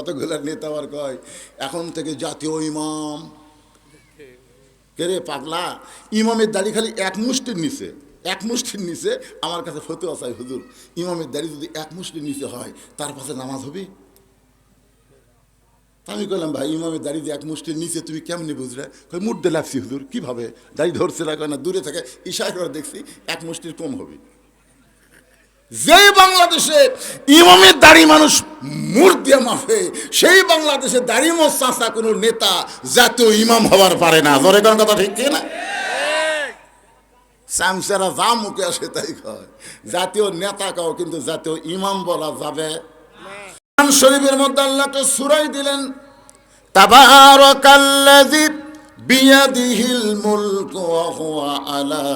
কতগুলো নেতা আবার কয়, এখন থেকে জাতীয় ইমাম। কে রে পাগলা? ইমামের দাড়ি খালি এক মুষ্টির নিচে, এক মুষ্টির নিচে আমার কাছে ফতুয়া চাই হুজুর। ইমামের দাড়ি যদি এক মুষ্টির নিচে হয়, তার পাশে নামাজ হবে? আমি কইলাম, ভাই, ইমামের দাড়ি এক মুষ্টির নিচে, তুমি কেমনি বুঝলে? কই, মুড্ডে লাগছি হুজুর, কীভাবে? দাড়ি ধরছে না না, দূরে থেকে, ইশারা করে দেখছি এক মুষ্টির কম হবে। যেই বাংলাদেশে ইমামের দাড়ি মানুষ মুর দিয়ে মাফে, সেই বাংলাদেশে দাড়ি মোস্তাসা কোনো নেতা জাতীয় ইমাম হবার পারে না। ধরে কোন কথা ঠিক না স্যামসেরা যা মুখে আসে তাই কয়। জাতীয় নেতা কাও কিন্তু জাতীয় ইমাম বলা যাবে। শরীফের মধ্যে আল্লাহকে সুরাই দিলেন, তাবারাকাল্লাযী বিয়াদিহিল মুলকু ওয়া হুয়া আলা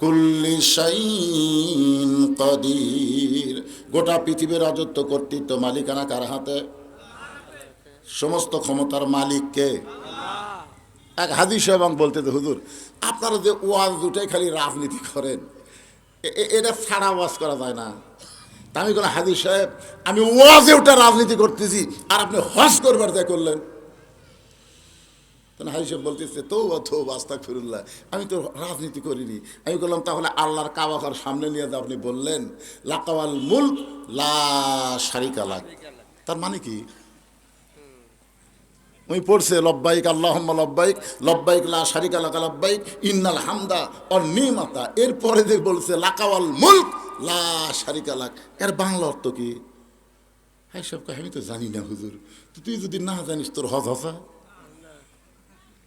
কুল্লি শাইইন কাদির। গোটা পৃথিবীর রাজত্ব কর্তৃত্ব মালিকানা কার হাতে? সমস্ত ক্ষমতার মালিককে এক হাদিস এবং বলতে তো হুজুর, আপনারা যে ওয়াজ দুটাই খালি রাজনীতি করেন এটা ছাড়া ওয়াজ করা যায় না। তা আমি কোনো হাদিস সাহেব, আমি ওয়াজে ওটা রাজনীতি করতেছি, আর আপনি হজ করবার যা করলেন। তখন হাদিস সাহেব বলতেছে তো অথ বাস্তাক ফিরুল্লাহ আমি তো রাজনীতি করিনি। আমি বললাম, তাহলে আল্লাহর কাবাকার সামনে নিয়ে যে আপনি বললেন, লাকাওয়াল মুল্ক লা শারিকা লাক। তার মানে কি? ওই পড়ছে, লব্বাইক আল্লাহ লব্বাইক লব্বাইক লা শারিকা লাকা লব্বাইক, ইন্নাল হামদা অর নিমাতা। এরপরে যে বলছে, লাকাওয়াল মুলক লা শারিকা লাক। এর বাংলা অর্থ কি? হ্যাঁ সব আমি তো জানি না, হুজুর। তুই যদি না জানিস, তোর হজ হসা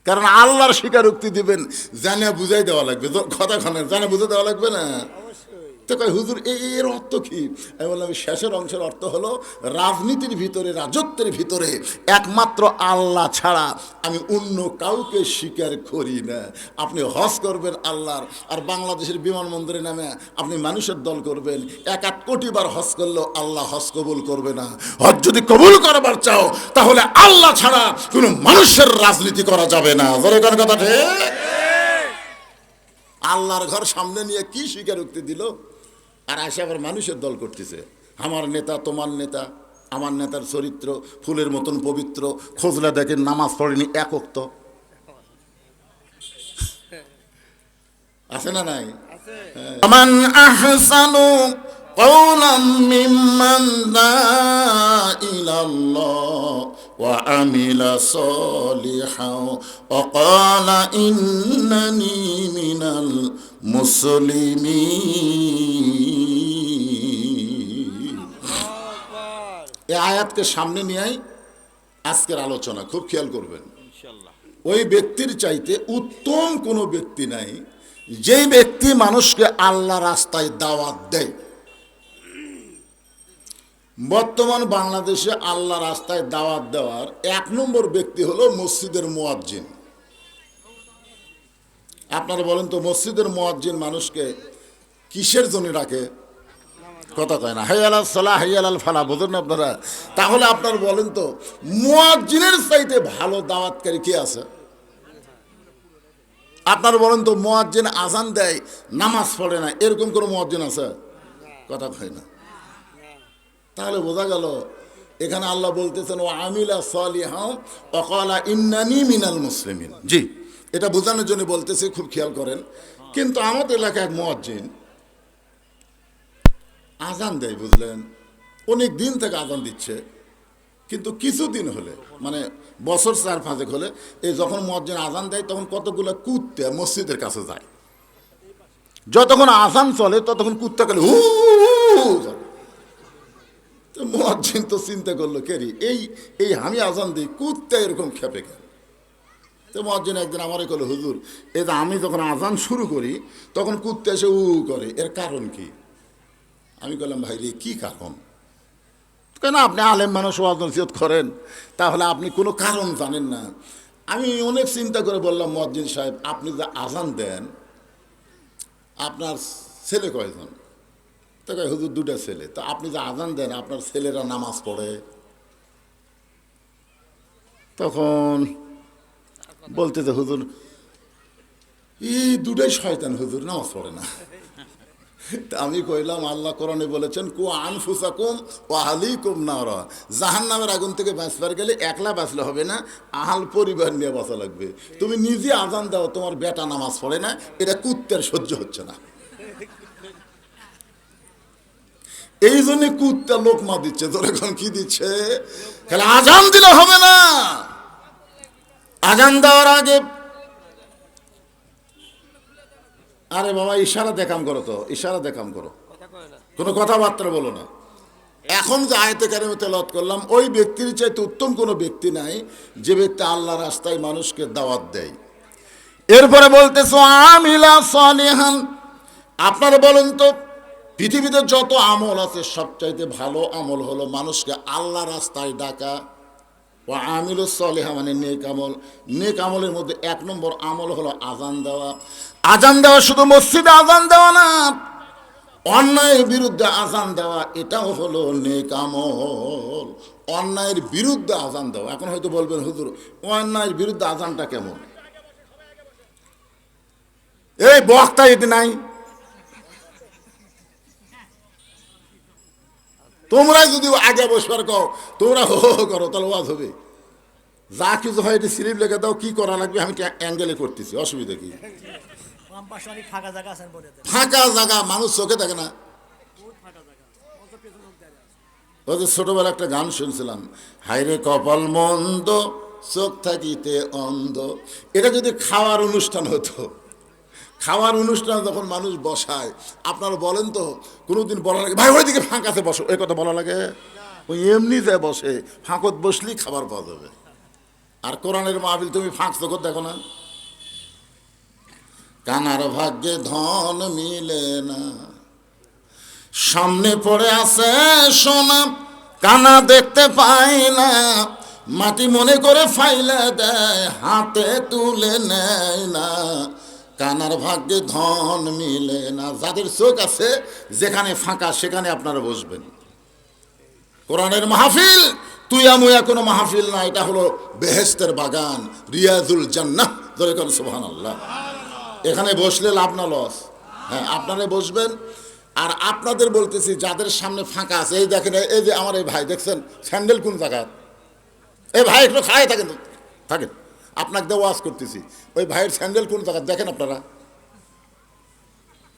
কারণ আল্লাহর স্বীকারোক্তি দিবেন জানে বুঝাই দেওয়া লাগবে। কথা খানে জানে বুঝে দেওয়া লাগবে না? তো কয়, হুজুর এর অর্থ কি? আমি বললাম শেষের অংশের অর্থ হলো রাজনীতির ভিতরে, রাজত্বের ভিতরে একমাত্র আল্লাহ ছাড়া আমি অন্য কাউকে স্বীকার করি না। আপনি হজ করবেন আল্লাহর, আর বাংলাদেশের বিমানবন্দরে নামে আপনি মানুষের দল করবেন। এক আট কোটি বার হজ করলেও আল্লাহ হজ কবুল করবে না। হজ যদি কবুল করবার চাও, তাহলে আল্লাহ ছাড়া কোনো মানুষের রাজনীতি করা যাবে না। ধরে কথা ঠিক? আল্লাহর ঘর সামনে নিয়ে কি স্বীকারোক্তি দিল? আর আসে আবার মানুষের দল করতেছে আমার নেতা তোমার নেতা আমার নেতার চরিত্র ফুলের মতন পবিত্র খোঁজলা দেখেন নামাজ পড়েনি একক তো আছে না নাই আমান আহসানু قولا ممن دعا إلى الله وعمل صالحا وقال إنني من মুসলিমি। এ আয়াতকে সামনে নিয়েই আজকের আলোচনা খুব খেয়াল করবেন। ওই ব্যক্তির চাইতে উত্তম কোনো ব্যক্তি নাই যেই ব্যক্তি মানুষকে আল্লাহ রাস্তায় দাওয়াত দেয়। বর্তমান বাংলাদেশে আল্লাহ রাস্তায় দাওয়াত দেওয়ার এক নম্বর ব্যক্তি হলো মসজিদের মোয়াজ্জিন। আপনারা বলেন তো, মসজিদের মোয়াজ্জিন মানুষকে কিসের জন্য রাখে কথা কয় না। হাইয়াল সালাহ, হাইয়াল ফালা বোঝেন না আপনারা? তাহলে আপনার বলেন তো, মোয়াজ্জিনের চাইতে ভালো দাওয়াতকারী কে আছে? আপনার বলেন তো, মোয়াজ্জিন আজান দেয়, নামাজ পড়ে না, এরকম কোনো মোয়াজ্জিন আছে? কথা কয় না। তাহলে বোঝা গেল, এখানে আল্লাহ বলতেছেন ও আমিলা সালিহাও অকালা ইন্নানি মিনাল মুসলিমিন। জি। এটা বোঝানোর জন্য বলতেছে, খুব খেয়াল করেন। কিন্তু আমাদের এলাকায় এক মোয়াজ্জিন আজান দেয়, বুঝলেন? অনেক দিন থেকে আজান দিচ্ছে। কিন্তু কিছুদিন হলে মানে বছর চার পাঁচেক হলে, এই যখন মসজিদ আজান দেয়, তখন কতগুলো কুত্তে মসজিদের কাছে যায়। যতক্ষণ আজান চলে, ততক্ষণ কুত্তা গেলে হু। তো চিন্তা করল কেরি এই এই আমি আজান দিই, কুত্তা এরকম খেপে কেন? তো মহাজিন একদিন আমারে করল হুজুর, এই যে আমি যখন আজান শুরু করি, তখন কুত্তে এসে উ করে, এর কারণ কি? আমি বললাম ভাই রে, কী কারণ? কেন আপনি আলেম মানুষ, ওয়াজ নসিহত করেন। তাহলে আপনি কোনো কারণ জানেন না। আমি অনেক চিন্তা করে বললাম মজ্জিন সাহেব, আপনি যে আজান দেন, আপনার ছেলে কয়জন? তো কয়, হুজুর দুটা ছেলে। তো আপনি যে আজান দেন, আপনার ছেলেরা নামাজ পড়ে। তখন বলতে যে হুজুর, এই দুটাই শয়তান, হুজুর, নামাজ পড়ে না। তা আমি কইলাম, আল্লাহ কোরআনে বলেছেন, কু আনফুসাকুম ও আহলিকুম নারা। জাহান নামের আগুন থেকে বাঁচবার গেলে একলা বাঁচলে হবে না, আহাল পরিবার নিয়ে বাঁচা লাগবে। তুমি নিজে আজান দাও, তোমার বেটা নামাজ পড়ে না, এটা কুত্তের সহ্য হচ্ছে না। এই জন্য কুত্তা লোকমা দিচ্ছে তোর এখন কি দিচ্ছে? খালি আজান দিলে হবে না। আজান দেওয়ার আগে আরে বাবা, ইশারা দেখাম করো তো, ইশারা দেখাম করো। কোনো কথাবার্তা বলো না। এখন যে আয়তে কারিমে তেলত করলাম, ওই ব্যক্তির চাইতে উত্তম কোনো ব্যক্তি নাই, যে ব্যক্তি আল্লাহ রাস্তায় মানুষকে দাওয়াত দেয়। এরপরে বলতেছো, আমিলা সালিহান। আপনারা বলেন তো, পৃথিবীতে যত আমল আছে, সবচাইতে ভালো আমল হলো মানুষকে আল্লাহ রাস্তায় ডাকা। ও আমিল সলেহা মানে নেক আমল। নেক আমলের মধ্যে এক নম্বর আমল হলো আজান দেওয়া। আজান দেওয়া শুধু মসজিদে আজান দেওয়া না, অন্যায়ের বিরুদ্ধে আজান দেওয়া, এটাও হলো নেক আমল। অন্যায়ের বিরুদ্ধে আজান দেওয়া। এখন হয়তো বলবেন, হুজুর, অন্যায়ের বিরুদ্ধে আজানটা কেমন? এই বক্তা এতে নাই তোমরাই যদি আগে বসবার কও তোমরা হো হো করো তাহলে ওয়াজ হবে। যা কিছু হয় এটি স্লিপ লেগে দাও কি করা লাগবে? আমি অ্যাঙ্গেলে করতেছি অসুবিধা কি? ফাঁকা জায়গা মানুষ চোখে থাকে না। ওদের ছোটবেলা একটা গান শুনছিলাম হাইরে কপাল মন্দ চোখ থাকিতে অন্ধ। এটা যদি খাওয়ার অনুষ্ঠান হতো খাওয়ার অনুষ্ঠান যখন মানুষ বসায়, আপনারা বলেন তো, কোনোদিন বলা লাগে, ভাই ওই দিকে ফাঁকাতে বসো। এই কথা বলা লাগে? ওই এমনি যে বসে, ফাঁকত বসলেই খাবার পাওয়া যাবে। আর কোরআনের মাহবিল তুমি ফাঁক চোখত দেখো না। কানার ভাগ্যে ধন মিলে না। সামনে পড়ে আছে সোনা, কানা দেখতে পাই না। মাটি মনে করে ফাইলে দেয়, হাতে তুলে নেয় না। কানার ভাগ্যে ধন মিলে না। যাদের চোখ আছে, যেখানে ফাঁকা, সেখানে আপনারা বসবেন। কোরআনের মাহফিল তুই আমুয়া কোনো মাহফিল না, এটা হলো বেহেস্তের বাগান, রিয়াজুল জান্নাহ। ধরে কোন সুবহান আল্লাহ এখানে বসলে লাভ না লস। হ্যাঁ আপনারা বসবেন। আর আপনাদের বলতেছি, যাদের সামনে ফাঁকা আছে, এই দেখেন, এই যে আমার এই ভাই, দেখছেন? স্যান্ডেল কোন জায়গায়? এই ভাই, একটু খায় থাকেন থাকেন। আপনাকে দিয়ে ওয়াজ করতেছি। ওই ভাইয়ের স্যান্ডেল কোন জায়গায়? দেখেন আপনারা।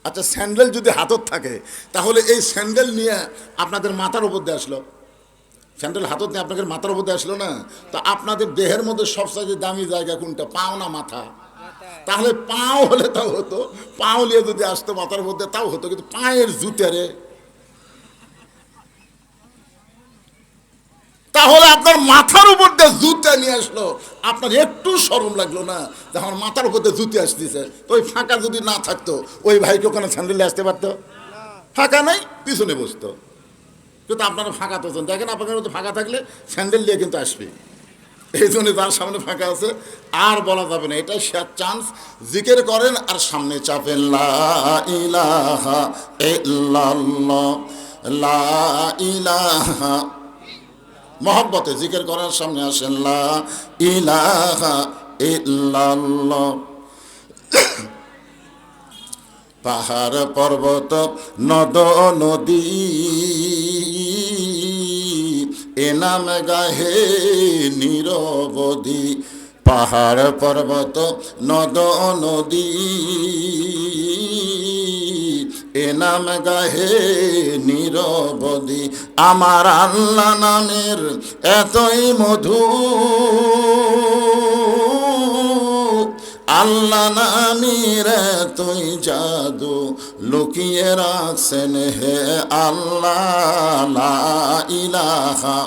আচ্ছা স্যান্ডেল যদি হাতত থাকে, তাহলে এই স্যান্ডেল নিয়ে আপনাদের মাথার উপর দিয়ে আসলো। স্যান্ডেল হাতত নিয়ে আপনাদের মাথার উপর দিয়ে আসলো না? তো আপনাদের দেহের মধ্যে সবচেয়ে দামি জায়গা কোনটা? পাও না মাথা? তাহলে পাও হলে তাও হতো, পাও নিয়ে যদি আসতো মাথার মধ্যে তাও হতো। কিন্তু পায়ের জুতেরে তাহলে আপনার মাথার উপর দিয়ে জুতে নিয়ে আসলো। আপনার একটু সরম লাগল না, যে আমার মাথার উপর দিয়ে জুতে আসতেছে। তো ওই ফাঁকা যদি না থাকতো, ওই ভাইকে ওখানে স্যান্ডেলে আসতে পারতো? ফাঁকা নাই, পিছনে বসতো। কিন্তু আপনারা ফাঁকা তো দেখেন আপনাদের মধ্যে ফাঁকা থাকলে স্যান্ডেল দিয়ে কিন্তু আসবে। এই জন্য তার সামনে ফাঁকা আছে। আর বলা যাবে না, এটাই শেয়ার চান্স জিকের করেন আর সামনে চাপেন, লা ইলাহা লা ইলাহা মহব্বতে জিকের করার সামনে আসেন পাহাড়, পর্বত, নদ, নদী, এ নাম গাহে নিরবধি। পাহাড়, পর্বত, নদ, নদী এ নাম গাহে নিরবধি আমার আল্লাহ নামের এতই মধু। আল্লাহ নামের তুই জাদু। লুকিয়ে রাখছেন হে আল্লাহ ইলাহা।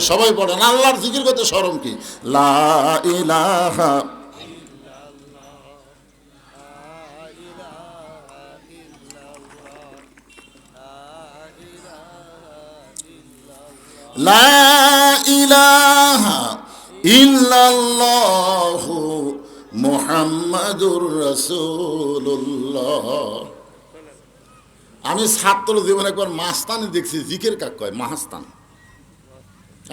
সবাই পড়েন, আল্লাহর জিকির করতে সরম কি? লা ইলাহা। লা ইলাহা আমি ছাত্র জীবনে একবার মাস্তানি দেখছি, জিকের কাক কয়? মাহাস্তান।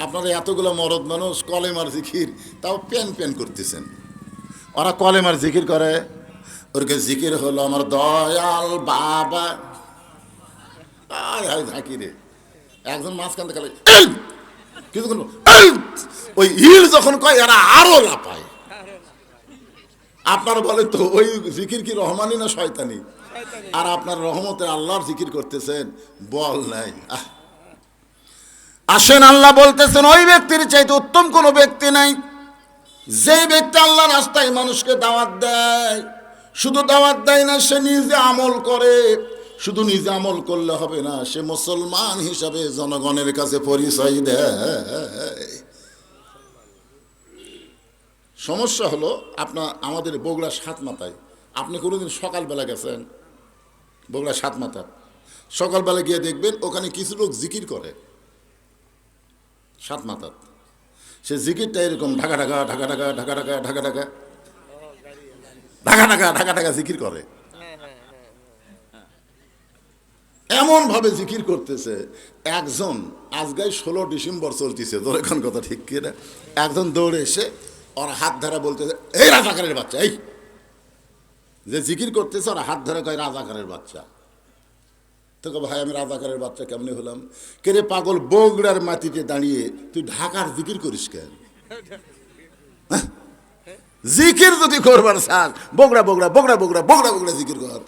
আপনারা এতগুলো মরদ মানুষ, কলেমার জিকির, তাও প্যান প্যান করতেছেন। ওরা কলেমার জিকির করে, ওরকে জিকির হলো আমার দয়াল বাবা। আয়, ঝাঁকি রে। একজন মাঝখান থেকে খালি, "এই!" কিছু করল, "এই!" ওই ইল যখন কয় এরা আরও লাপায় আপনার বলে তো ওই জিকির কি রহমানি না শয়তানি? আর আপনার রহমতে আল্লাহর জিকির করতেছেন বল নাই। আসেন আল্লাহ বলতেছেন ওই ব্যক্তির চাইতে উত্তম কোনো ব্যক্তি নাই। যে ব্যক্তি আল্লাহ রাস্তায় মানুষকে দাওয়াত দেয় শুধু দাওয়াত দেয় না সে নিজে আমল করে। শুধু নিজে আমল করলে হবে না, সে মুসলমান হিসাবে জনগণের কাছে পরিচয় দেয়। সমস্যা হলো, আপনার, আমাদের বগুড়া সাত মাথায়। আপনি কোনোদিন সকালবেলা গেছেন? বগুড়া সাত মাথা। সকালবেলা গিয়ে দেখবেন ওখানে কিছু লোক জিকির করে। সাত মাথাত সে জিকিরটা এরকম ঢাকা ঢাকা ঢাকা ঢাকা ঢাকা ঢাকা ঢাকা ঢাকা ঢাকা ঢাকা ঢাকা জিকির করে। এমন ভাবে জিকির করতেছে, একজন আজগাই ষোলো ডিসেম্বর চলতেছে, তোর এখন কথা ঠিক কি না? একজন দৌড়ে এসে ওর হাত ধরা বলতেছে, এই রাজাকারের বাচ্চা, এই। যে জিকির করতেছে, ওর হাত ধরে কয়, রাজাকারের বাচ্চা। তোকে ভাই, আমি রাজাকারের বাচ্চা কেমনে হলাম? কে রে পাগল বগুড়ার মাটিতে দাঁড়িয়ে, তুই ঢাকার জিকির করিস কেন? হ্যাঁ? জিকির যদি করবার সাজ বগড়া বগড়া বগড়া বগড়া বগড়া বগড়া জিকির কর।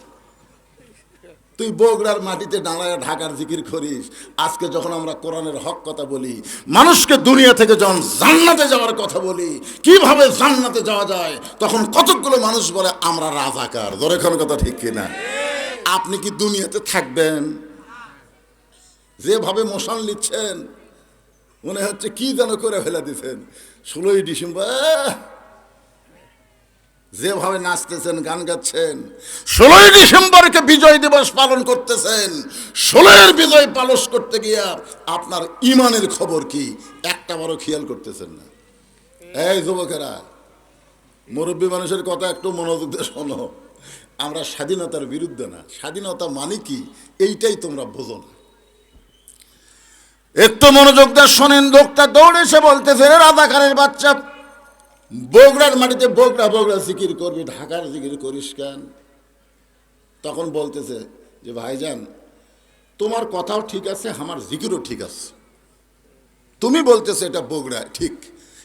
তুই বগড়ার মাটিতে দাঁড়ায় ঢাকার জিকির করিস। আজকে যখন আমরা কোরআনের হক কথা বলি, মানুষকে দুনিয়া থেকে যখন জান্নাতে যাওয়ার কথা বলি, কীভাবে জান্নাতে যাওয়া যায়, তখন কতকগুলো মানুষ বলে, আমরা রাজাকার। দরেখান কথা ঠিক কিনা? আপনি কি দুনিয়াতে থাকবেন? যেভাবে মশান নিচ্ছেন, মনে হচ্ছে কি যেন করে ফেলে দিচ্ছেন ষোলোই ডিসেম্বর! যেভাবে নাচতেছেন, গান গাচ্ছেন, ষোলোই ডিসেম্বরকে বিজয় দিবস পালন করতেছেন ষোলোয়ের বিজয় পালস করতে গিয়া আপনার ইমানের খবর কি? একটা বারো খেয়াল করতেছেন না। এই যুবকেরা, মুরব্বী মানুষের কথা একটু মনোযোগ দিয়ে শোনো। আমরা স্বাধীনতার বিরুদ্ধে না। স্বাধীনতা মানে কি? এইটাই তোমরা বোঝো না। একটু মনোযোগ দিয়ে শোনেন, লোকটা দৌড়ে এসে বলতেছে, "রে রাজাকারের বাচ্চা বগুড়ার মাটিতে বগুড়া বগুড়া জিকির করবি, ঢাকার জিকির করিস কেন? তখন বলতেছে যে, ভাইজান, তোমার কথাও ঠিক আছে, আমার জিকিরও ঠিক আছে। তুমি বলতেছে এটা বগুড়া ঠিক,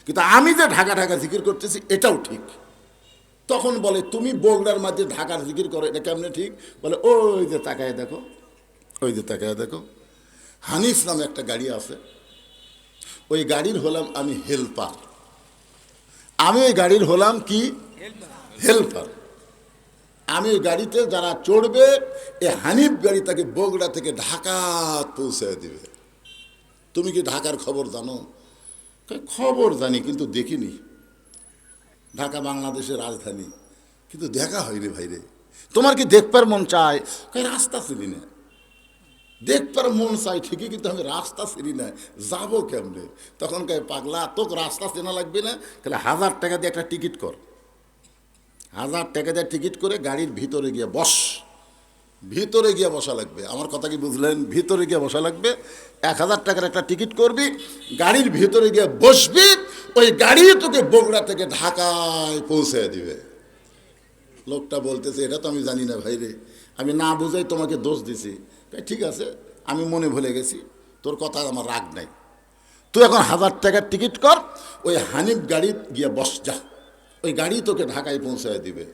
কিন্তু আমি যে ঢাকা ঢাকা জিকির করতেছি, এটাও ঠিক। তখন বলে, তুমি বগুড়ার মাঝে ঢাকার জিকির করো, এটা কেমনে ঠিক? বলে, ওই যে তাকায় দেখো, ওই যে তাকায় দেখো, হানিফ নামে একটা গাড়ি আছে, ওই গাড়ির হলাম আমি হেল্পার। আমি ওই গাড়ির হলাম কি? হেল্পার আমি ওই গাড়িতে যারা চড়বে, এ হানিফ গাড়ি তাকে বগুড়া থেকে ঢাকা পৌঁছে দিবে। তুমি কি ঢাকার খবর জানো? খবর জানি, কিন্তু দেখিনি। ঢাকা বাংলাদেশের রাজধানী। কিন্তু দেখা হয়নি ভাইরে। তোমার কি দেখবার মন চায়? রাস্তা চিনি না। দেখবার মন চাই, ঠিকই কিন্তু আমি রাস্তা চিনি না, যাব কেমনে? তখন কয়, পাগলা, তোকে রাস্তা চেনা লাগবে না? তাহলে হাজার টাকা দিয়ে একটা টিকিট কর। হাজার টাকা দিয়ে টিকিট করে গাড়ির ভিতরে গিয়ে বস। ভিতরে গিয়ে বসা লাগবে। আমার কথা কি বুঝলেন? ভিতরে গিয়ে বসা লাগবে। এক হাজার টাকার একটা টিকিট করবি, গাড়ির ভিতরে গিয়ে বসবি, ওই গাড়ি তোকে বগুড়া থেকে ঢাকায় পৌঁছে দিবে। লোকটা বলতেছে, এটা তো আমি জানি না ভাই রে। আমি না বুঝাই তোমাকে দোষ দিছি। ঠিক আছে, আমি মনে ভুলে গেছি, তোর কথা আমার রাগ নাই। তুই এখন হাজার টাকার টিকিট কর, ওই হানিফ গাড়ি গিয়ে বস, যা। ওই গাড়ি তোকে ঢাকায় পৌঁছায় দিবে।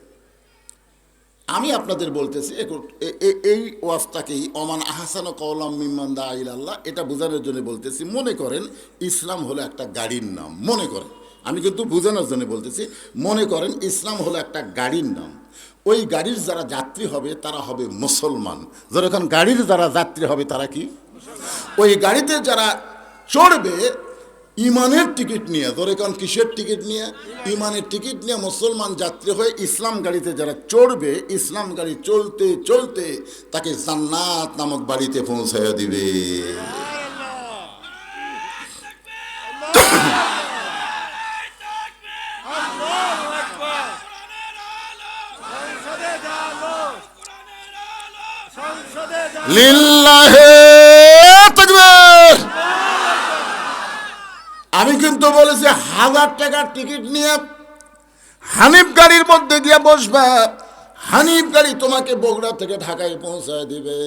আমি আপনাদের বলতেছি এই ওয়াজটাকেই অমান আহসান কৌলাম মিম্মান দা আল্লাহ এটা বোঝানোর জন্য বলতেছি, মনে করেন ইসলাম হলো একটা গাড়ির নাম, মনে করেন। আমি কিন্তু বোঝানোর জন্য বলতেছি, মনে করেন ইসলাম হলো একটা গাড়ির নাম। ওই গাড়ির যারা যাত্রী হবে, তারা হবে মুসলমান। যখন গাড়ির যারা যাত্রী হবে, তারা কি? ওই গাড়িতে যারা চড়বে, ইমানের টিকিট নিয়ে কারণ কিসের টিকিট নিয়ে? ইমানের টিকিট নিয়ে মুসলমান যাত্রী হয়ে ইসলাম গাড়িতে যারা চড়বে, ইসলাম গাড়ি চলতে চলতে তাকে জান্নাত নামক বাড়িতে পৌঁছায় দিবে। আমি কিন্তু বলেছি হাজার টাকার টিকিট নিয়ে হানিফ গাড়ির মধ্যে গিয়ে বসবে। হানিফ গাড়ি তোমাকে বগুড়া থেকে ঢাকায় পৌঁছায় দিবে।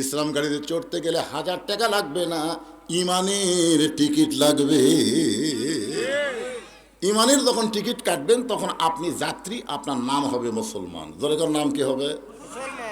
ইসলাম গাড়িতে চড়তে গেলে হাজার টাকা লাগবে না, ইমানের টিকিট লাগবে। ইমানের যখন টিকিট কাটবেন, তখন আপনি যাত্রী, আপনার নাম হবে মুসলমান। জোরেকর নাম কি হবে?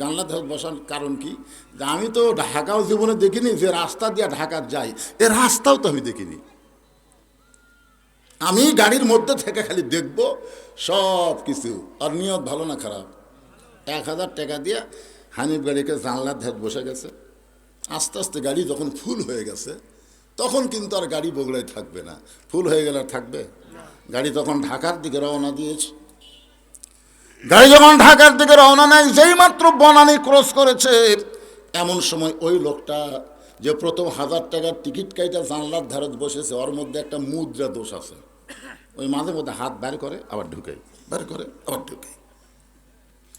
জানলার ধারে বসার কারণ কি? আমি তো ঢাকাও জীবনে দেখিনি, যে রাস্তা দিয়ে ঢাকার যাই, এ রাস্তাও তো আমি দেখিনি। আমি গাড়ির মধ্যে থেকে খালি দেখব সব কিছু, আর নিয়ত ভালো না খারাপ। এক হাজার টাকা দিয়ে হানিফ গাড়িকে জানলার ধারে বসে গেছে। আস্তে আস্তে গাড়ি যখন ফুল হয়ে গেছে, তখন কিন্তু আর গাড়ি বগড়ায় থাকবে না। ফুল হয়ে গেলে থাকবে? গাড়ি তখন ঢাকার দিকে রওনা দিয়েছে। গাড়ি যখন ঢাকার দিকে রওনা নেয় যেই মাত্র বনানি ক্রস করেছে, এমন সময় ওই লোকটা যে প্রথম হাজার টাকার টিকিট কাইটা জানলার ধারে বসেছে, ওর মধ্যে একটা মুদ্রা দোষ আছে। ওই মাঝে মধ্যে হাত বের করে, আবার ঢুকে। বের করে, আবার ঢুকে।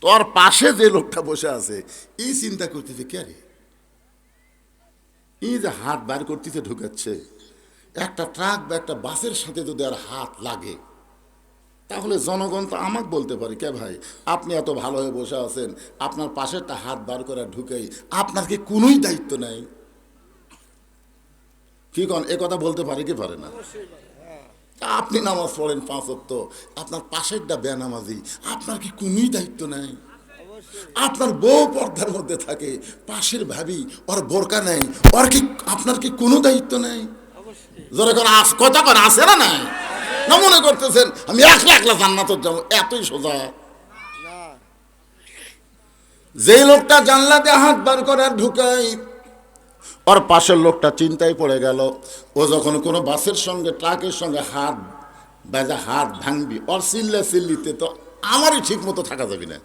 তোর পাশে যে লোকটা বসে আছে এই চিন্তা করতেছে, কে রে? এই যে হাত বার করতেছে, ঢুকাচ্ছে। একটা ট্রাক বা একটা বাসের সাথে যদি আর হাত লাগে তাহলে জনগণ তো আমাকে বলতে পারে কে ভাই আপনি এত ভালো হয়ে বসে আছেন আপনার পাশেরটা হাত বার করে ঢুকেই আপনার কি কোনোই দায়িত্ব নেই? কি কন এ কথা বলতে পারে কি পারে না? আপনি নামাজ পড়েন পাঁচ অক্ত আপনার পাশেরটা বেনামাজি আপনার কি কোনোই দায়িত্ব নেই? আপনার বউ পর্দার মধ্যে থাকে পাশের ভাবি ওর বোরকা নেই ওর কি আপনার কি কোনো দায়িত্ব নেই? কোন আস কথা কোন আসে না নাই? না মনে করতেছেন, আমি একলা একলা জান্নাতত যাব, এতই সোজা। যেই লোকটা জানলাতে হাত বার করে আর ঢুকাই ওর পাশের লোকটা চিন্তায় পড়ে গেল। ও যখন কোনো বাসের সঙ্গে, ট্রাকের সঙ্গে হাত বেজা হাত ভাঙবি, ওর চিল্লা চিল্লিতে তো আমারই ঠিক মতো থাকা যাবে না।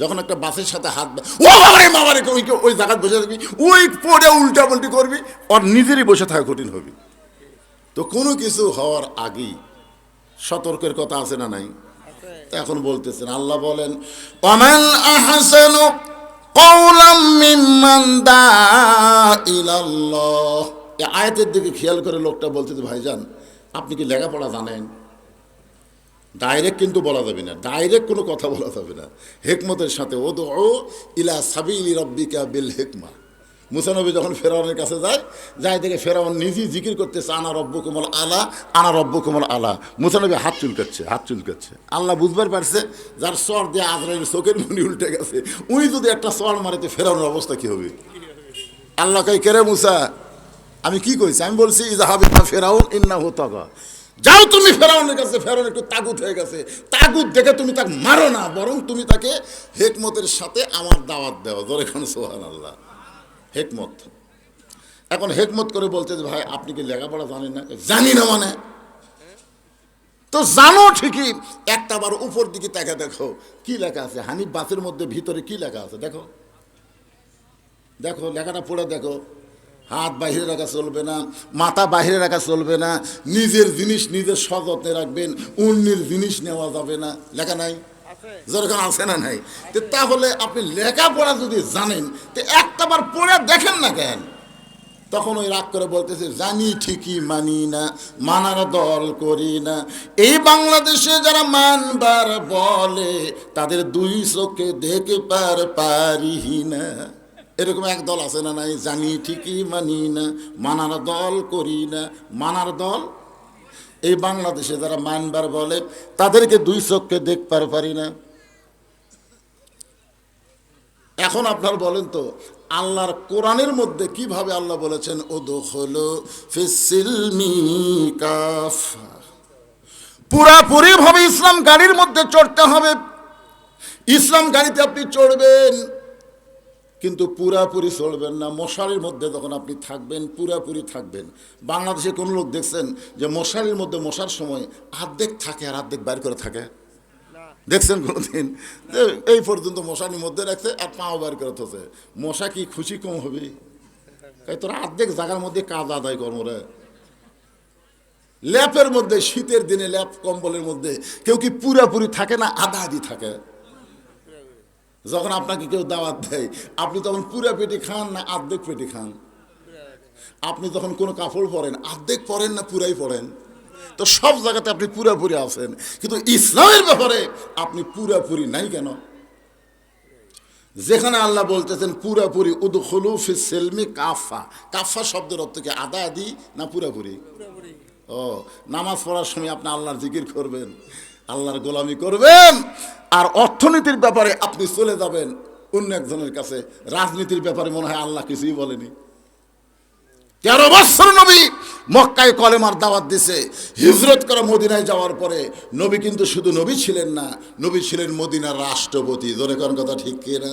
যখন একটা বাসের সাথে হাত ও বাবারে বাবারে, ওই ওই জায়গায় বসে থাকবি, ওই পড়ে উল্টা পাল্টি করবি, ওর নিজেরই বসে থাকা কঠিন হবে। তো কোনো কিছু হওয়ার আগেই সতর্কের কথা আছে না নাই? এখন বলতেছেন, আল্লাহ বলেন অমেন আহসানু কওলাম ইলাল্লাহ। আয়াতের দিকে খেয়াল করে লোকটা বলতেছে ভাইজান, আপনি কি লেখাপড়া জানেন? ডাইরেক্ট কিন্তু বলা যাবে না ডাইরেক্ট কোনো কথা বলা যাবে না। হেকমতের সাথে ও তো ও ইলা সাবিলি রব্বিকা বিল হেকমা। মুসানবী যখন ফেরাউনের কাছে যায় যাই দেখে ফেরাউন নিজেই জিকির করতেছে আনা রব্বু কোমল আলা, আনা রব্বু কোমল আলা মুসানবী হাত চুলকাচ্ছে হাত চুলকাচ্ছে। আল্লাহ বুঝবার পারছে, যার স্বর দিয়ে আজরাইল চোখের মনি উল্টে গেছে। উনি যদি একটা স্বর মারিতে ফেরাউনের অবস্থা কি হবে? আল্লাহ কই কেরে মুসা? আমি কি কইছি? আমি বলছি ইজাহাবি ফেরাউন ইন্না হতাকা যাও তুমি ফেরাউনের কাছে, ফেরাউন একটু তাগুত হয়ে গেছে। তাগুত দেখে তুমি তাকে মারো না, বরং তুমি তাকে হেকমতের সাথে আমার দাওয়াত দেওয়া জোরে খান সোহান আল্লাহ হেকমত। এখন হেকমত করে বলতে যে, ভাই, আপনি কি লেখাপড়া জানেন না? জানি না মানে। তো জানো ঠিকই, একটা বার উপর দিকে তাকে দেখো, কি লেখা আছে? হানিফ বাসের মধ্যে ভিতরে কি লেখা আছে? দেখো। দেখো, লেখাটা পড়ে দেখো। হাত বাহিরে রাখা চলবে না, মাথা বাহিরে রাখা চলবে না, নিজের জিনিস নিজের সযত্নে রাখবেন, অন্যের জিনিস নেওয়া যাবে না। লেখা নাই? যেরকম আছে না নাই। তো তাহলে আপনি লেখাপড়া যদি জানেন, তো একটা বার পড়ে দেখেন না কেন? তখন ওই রাগ করে বলতেছে, জানি ঠিকই মানি না, মানার দল করি না। এই বাংলাদেশে যারা মানবার বলে, তাদের দুই চোখে দেখে পার পারি না। এরকম এক দল আছে না নাই? জানি ঠিকই মানি না, মানার দল করি না। মানার দল এই বাংলাদেশে যারা মানবার বলে, তাদেরকে দুই চোখকে দেখবার পারি না। এখন আপনার বলেন তো, আল্লাহর কোরআনের মধ্যে কীভাবে আল্লাহ বলেছেন ও দোখলো ফিসিলমি কাফা পুরাপুরি ভাবে ইসলাম গাড়ির মধ্যে চড়তে হবে। ইসলাম গাড়িতে আপনি চড়বেন। কিন্তু পুরাপুরি চলবেন না। মশারির মধ্যে যখন আপনি থাকবেন, পুরাপুরি থাকবেন। বাংলাদেশে কোন লোক দেখছেন যে মশারির মধ্যে মশার সময় আর্ধেক থাকে আর আর্ধেক বাইর করে থাকে? দেখছেন কোনোদিন? এই পর্যন্ত মশানির মধ্যে রাখছে আর পাও বার করে থছে মশা কি খুশি কম হবে? এই তোরা অর্ধেক জায়গার মধ্যে কাজ আদায় কর্মরে ল্যাপের মধ্যে, শীতের দিনে ল্যাপ কম্বলের মধ্যে কেউ কি পুরাপুরি থাকে না? আধা আধি থাকে। যখন আপনাকে কেউ দাওয়াত দেয় আপনি তখন পুরা পেটে খান না আর্ধেক পেটে খান? আপনি যখন কোনো কাপড় পরেন আর্ধেক পরেন না পুরাই পরেন? তো সব জায়গাতে আপনি পুরাপুরি আছেন। কিন্তু ইসলামের ব্যাপারে আপনি পুরাপুরি নাই কেন? যেখানে আল্লাহ বলতেছেন পুরাপুরি উদখলু ফি সেলমি কাফা কাফা শব্দের অর্থ কি আদা আদি না পুরাপুরি? পুরোপুরি। ও নামাজ পড়ার সময় আপনি আল্লাহর জিকির করবেন। আল্লাহর গোলামি করবেন। আর অর্থনীতির ব্যাপারে আপনি চলে যাবেন অন্য একজনের কাছে। রাজনীতির ব্যাপারে মনে হয় আল্লাহ কিছুই বলেনি। তেরো বছর নবী মক্কায় কলেমার দাওয়াত দিছে। হিজরত করা মদিনায় যাওয়ার পরে নবী কিন্তু শুধু নবী ছিলেন না, নবী ছিলেন মদিনার রাষ্ট্রপতি। কোন কথা ঠিক কি না